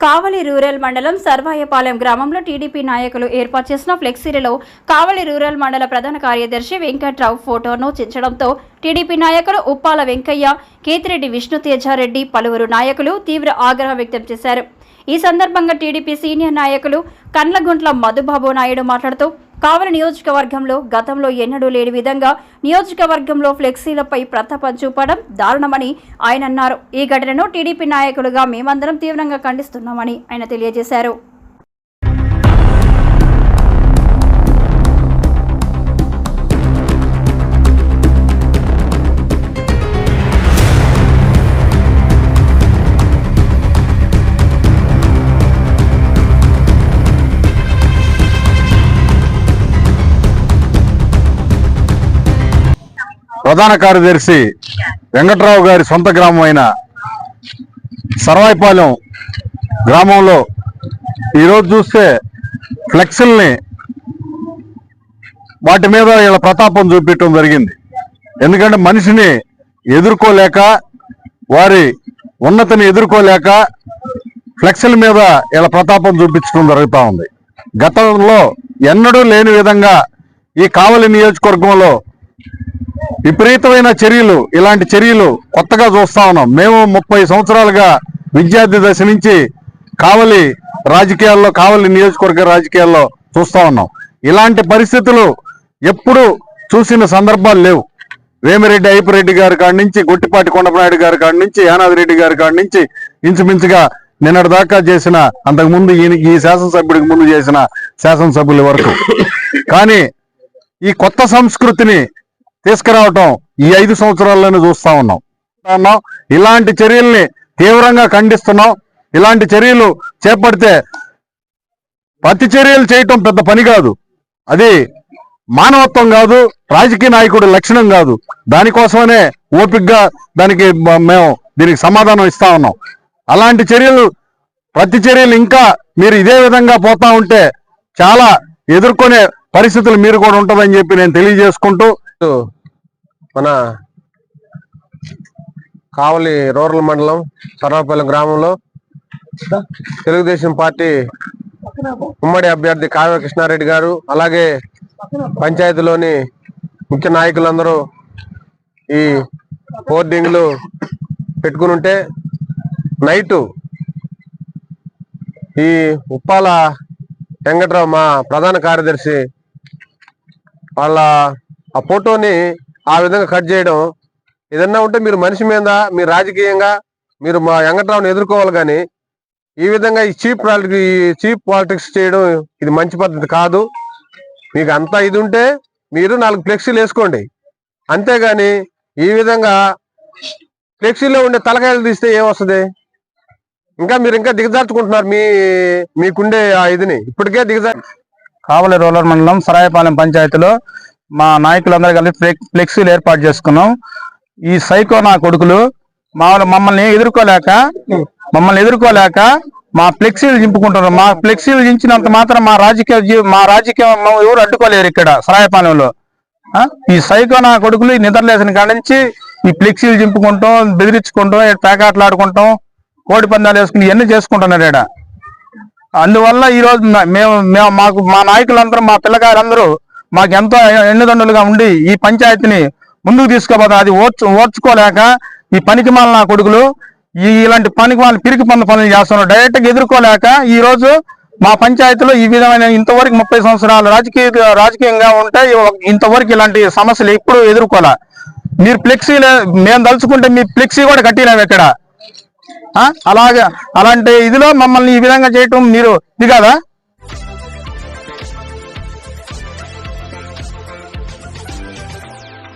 కావలి rural మండలం సర్వాయపాలెం గ్రామంలో TDP నాయకులు ఏర్పాటు చేసిన ఫ్లెక్సీలలో కావలి రూరల్ మండల ప్రధాన కార్యదర్శి వెంకట్రావు ఫోటోను చించడంతో టీడీపీ నాయకులు ఉప్పాల వెంకయ్య కేతిరెడ్డి విష్ణుతేజారెడ్డి పలువురు నాయకులు తీవ్ర ఆగ్రహం వ్యక్తం చేశారు. ఈ సందర్భంగా టీడీపీ సీనియర్ నాయకులు కండ్లగుంట్ల మధుబాబు నాయుడు మాట్లాడుతూ కావల నియోజకవర్గంలో గతంలో ఎన్నడూ లేని విధంగా నియోజకవర్గంలో ఫ్లెక్సీలపై ప్రతాపం చూపడం దారుణమని ఆయన అన్నారు. ఈ ఘటనను టీడీపీ నాయకులుగా మేమందరం తీవ్రంగా ఖండిస్తున్నామని ఆయన తెలియజేశారు. ప్రధాన కార్యదర్శి వెంకట్రావు గారి సొంత గ్రామం అయిన సర్వాయిపాలెం గ్రామంలో ఈరోజు చూస్తే ఫ్లెక్సుల్ని వాటి మీద వీళ్ళ ప్రతాపం చూపించడం జరిగింది. ఎందుకంటే మనిషిని ఎదుర్కోలేక వారి ఉన్నతిని ఎదుర్కోలేక ఫ్లెక్సుల మీద వీళ్ళ ప్రతాపం చూపించడం జరుగుతూ ఉంది. గతంలో ఎన్నడూ లేని విధంగా ఈ కావలి నియోజకవర్గంలో విపరీతమైన చర్యలు ఇలాంటి చర్యలు కొత్తగా చూస్తా ఉన్నాం. మేము ముప్పై సంవత్సరాలుగా విద్యార్థి దశ నుంచి కావలి రాజకీయాల్లో కావలి నియోజకవర్గ రాజకీయాల్లో చూస్తా ఉన్నాం. ఇలాంటి పరిస్థితులు ఎప్పుడు చూసిన సందర్భాలు లేవు. వేమిరెడ్డి అయ్యపరెడ్డి గారి కాడి నుంచి గొట్టిపాటి కొండపనాయుడు గారి కాడి నుంచి యానాదిరెడ్డి గారి కాడి నుంచి ఇంచుమించుగా నిన్నటి దాకా చేసిన అంతకు ముందు ఈయన ఈ శాసనసభ్యుడికి ముందు చేసిన శాసనసభ్యుల వరకు. కానీ ఈ కొత్త సంస్కృతిని తీసుకురావటం ఈ ఐదు సంవత్సరాల్లోనే చూస్తా ఉన్నాం. ఉన్నాం. ఇలాంటి చర్యల్ని తీవ్రంగా ఖండిస్తున్నాం. ఇలాంటి చర్యలు చేపడితే ప్రతి చర్యలు చేయటం పెద్ద పని కాదు. అది మానవత్వం కాదు రాజకీయ నాయకుడి లక్షణం కాదు. దానికోసమనే ఓపిక్గా దానికి మేము దీనికి సమాధానం ఇస్తా ఉన్నాం. అలాంటి చర్యలు ప్రతి చర్యలు ఇంకా మీరు ఇదే విధంగా పోతా ఉంటే చాలా ఎదుర్కొనే పరిస్థితులు మీరు కూడా ఉంటుందని చెప్పి నేను తెలియజేసుకుంటూ మన కావలి రూరల్ మండలం సర్వపల్లి గ్రామంలో తెలుగుదేశం పార్టీ ఉమ్మడి అభ్యర్థి కావ్య కృష్ణారెడ్డి గారు అలాగే పంచాయతీలోని ముఖ్య నాయకులందరూ ఈ హోర్డింగ్లు పెట్టుకుని ఉంటే నైటు ఈ ఉప్పాల వెంకట్రావు మా ప్రధాన కార్యదర్శి వాళ్ళ ఆ ఫోటోని ఆ విధంగా కట్ చేయడం ఏదన్నా ఉంటే మీరు మనిషి మీద మీరు రాజకీయంగా మీరు మా వెంకట్రావుని ఎదుర్కోవాలి కానీ ఈ విధంగా ఈ చీప్ ఈ చీప్ పాలిటిక్స్ చేయడం ఇది మంచి పద్ధతి కాదు. మీకు అంతా ఇది ఉంటే మీరు నాలుగు ఫ్లెక్సీలు వేసుకోండి. అంతేగాని ఈ విధంగా ఫ్లెక్సీలో ఉండే తలకాయలు తీస్తే ఏమొస్తుంది? ఇంకా మీరు ఇంకా దిగజార్చుకుంటున్నారు మీ మీకుండే ఆ ఇదిని. ఇప్పటికే దిగజార్ కావలి రోలర్ మండలం సరాయపాలెం పంచాయతీలో మా నాయకులందరూ కలిసి ఫ్లెక్- ఫ్లెక్సీలు ఏర్పాటు చేసుకున్నాం. ఈ సైకో నా కొడుకులు మా మమ్మల్ని ఎదుర్కోలేక మమ్మల్ని ఎదుర్కోలేక మా ఫ్లెక్సీలు చింపుకుంటున్నారు. మా ఫ్లెక్సీలు చించినంత మాత్రం మా రాజకీయ మా రాజకీయం ఎవరు అడ్డుకోలేరు ఇక్కడ సరాయపాలెంలో ఈ సైకో నా కొడుకులు ఈ నిద్రలేసిన కాడ నుంచి ఈ ఫ్లెక్సీలు చింపుకుంటాం బెదిరించుకుంటాం ఈడ పేకాట్లు ఆడుకుంటాం కోడి పందాలు వేసుకుని ఇవన్నీ చేసుకుంటున్నారు ఇక్కడ అందువల్ల ఈ రోజు మేము మేము మాకు మా నాయకులందరూ మా పిల్లగారందరూ మాకెంతో ఎన్నుదండలుగా ఉండి ఈ పంచాయతీని ముందుకు తీసుకోబోతా అది ఓర్చు ఓర్చుకోలేక ఈ పనికి నా కొడుకులు ఈ ఇలాంటి పనికి వాళ్ళని పిరికి పనులు పనులు చేస్తున్నారు. డైరెక్ట్గా ఎదుర్కోలేక ఈ రోజు మా పంచాయతీలో ఈ విధమైన ఇంతవరకు ముప్పై సంవత్సరాలు రాజకీయ రాజకీయంగా ఉంటే ఇంతవరకు ఇలాంటి సమస్యలు ఎప్పుడు ఎదుర్కోలే. మీరు ఫ్లెక్సీ మేము తలుచుకుంటే మీ ఫ్లెక్సీ కూడా కట్టినాం ఇక్కడ. అలాగే అలాంటి ఇదిలో మమ్మల్ని ఈ విధంగా చేయటం మీరు ఇది కాదా?